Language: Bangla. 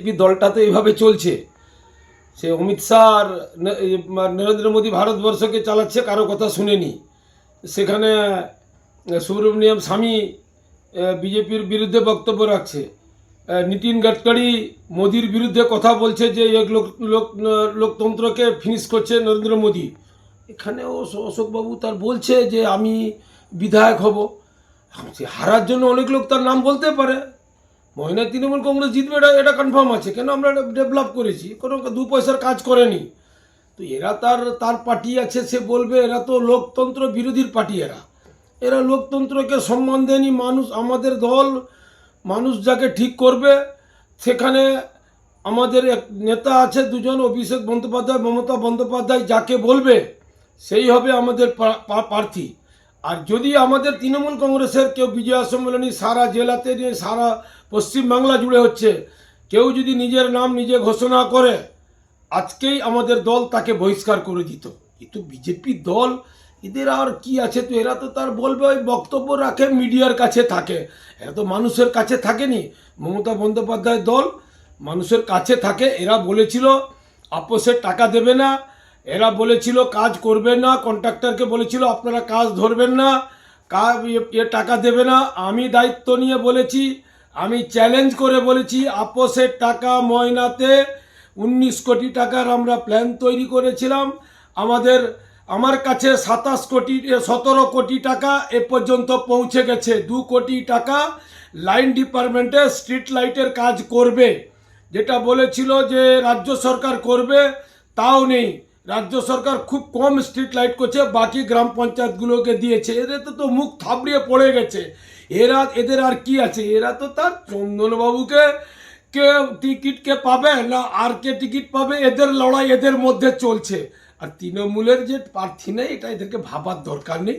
বিজেপি দলটা তো এইভাবে চলছে। সে অমিত শাহ আর নরেন্দ্র মোদী ভারতবর্ষকে চালাচ্ছে, কারও কথা শুনেনি। সেখানে সুব্রমণিয়াম স্বামী বিজেপির বিরুদ্ধে বক্তব্য রাখছে। নীতিন গাডকারি মোদির বিরুদ্ধে কথা বলছে যে লোকতন্ত্রকে ফিনিশ করছে নরেন্দ্র মোদী। এখানেও অশো- অশোকবাবু তার বলছে যে, আমি বিধায়ক হব। হারার জন্য অনেক লোক তার নাম বলতে পারে। মহিলা তৃণমূল কংগ্রেস জিতবে, এটা এটা কনফার্ম আছে। কেন আমরা ডেভেলপ করেছি? কোনো দু পয়সার কাজ করেনি। তো এরা তার তার পার্টি আছে, সে বলবে, এরা তো লোকতন্ত্র বিরোধীর পার্টি এরা। এরা লোকতন্ত্রকে সম্মান দেয়নি, মানুষ, আমাদের দল, মানুষ যাকে ঠিক করবে, সেখানে আমাদের এক নেতা আছে, দুজন, অভিষেক বন্দ্যোপাধ্যায়, মমতা বন্দ্যোপাধ্যায়, যাকে বলবে, সেই হবে আমাদের প্রার্থী। আর যদি আমাদের তৃণমূল কংগ্রেসের কেউ বিজয়া সম্মেলনী সারা জেলাতে নিয়ে সারা পশ্চিমবাংলা জুড়ে হচ্ছে, কেউ যদি নিজের নাম নিজে ঘোষণা করে, আজকেই আমাদের দল তাকে বহিষ্কার করে দিত। কিন্তু বিজেপি দল, এদের আর কি আছে তো? এরা তো তার বলবে, ওই বক্তব্য রাখে, মিডিয়ার কাছে থাকে। এরা তো মানুষের কাছে থাকেনি। মমতা বন্দ্যোপাধ্যায়ের দল মানুষের কাছে থাকে। এরা বলেছিল আপোষের টাকা দেবে না এরা বলেছিল, কাজ করবে না। কন্ট্রাক্টরকে বলেছিল, আপনারা কাজ ধরবেন না, কাজ টাকা দেবে না। আমি দায়িত্ব নিয়ে বলেছি, আমি চ্যালেঞ্জ করে বলেছি আপোষের টাকা ময়নাতে উনিশ কোটি টাকার আমরা প্ল্যান তৈরি করেছিলাম। আমাদের, আমার কাছে সাতাশ কোটি সতেরো কোটি টাকা এ পর্যন্ত পৌঁছে গেছে। দু কোটি টাকা লাইন ডিপার্টমেন্টে স্ট্রিট লাইটের কাজ করবে। যেটা বলেছিল যে, রাজ্য সরকার করবে, তাও নেই। রাজ্য সরকার খুব কম স্ট্রিট লাইট করছে, বাকি গ্রাম পঞ্চায়েতগুলোকে দিয়েছে। এদের তো তো মুখ থাবড়িয়ে পড়ে গেছে। এরা, এদের আর কি আছে? এরা তো তার চন্দনবাবুকে কে টিকিট কে পাবে না আর কে টিকিট পাবে? এদের লড়াই এদের মধ্যে চলছে। আর তৃণমূলের যে প্রার্থী নেই, এটা এদেরকে ভাবার দরকার নেই।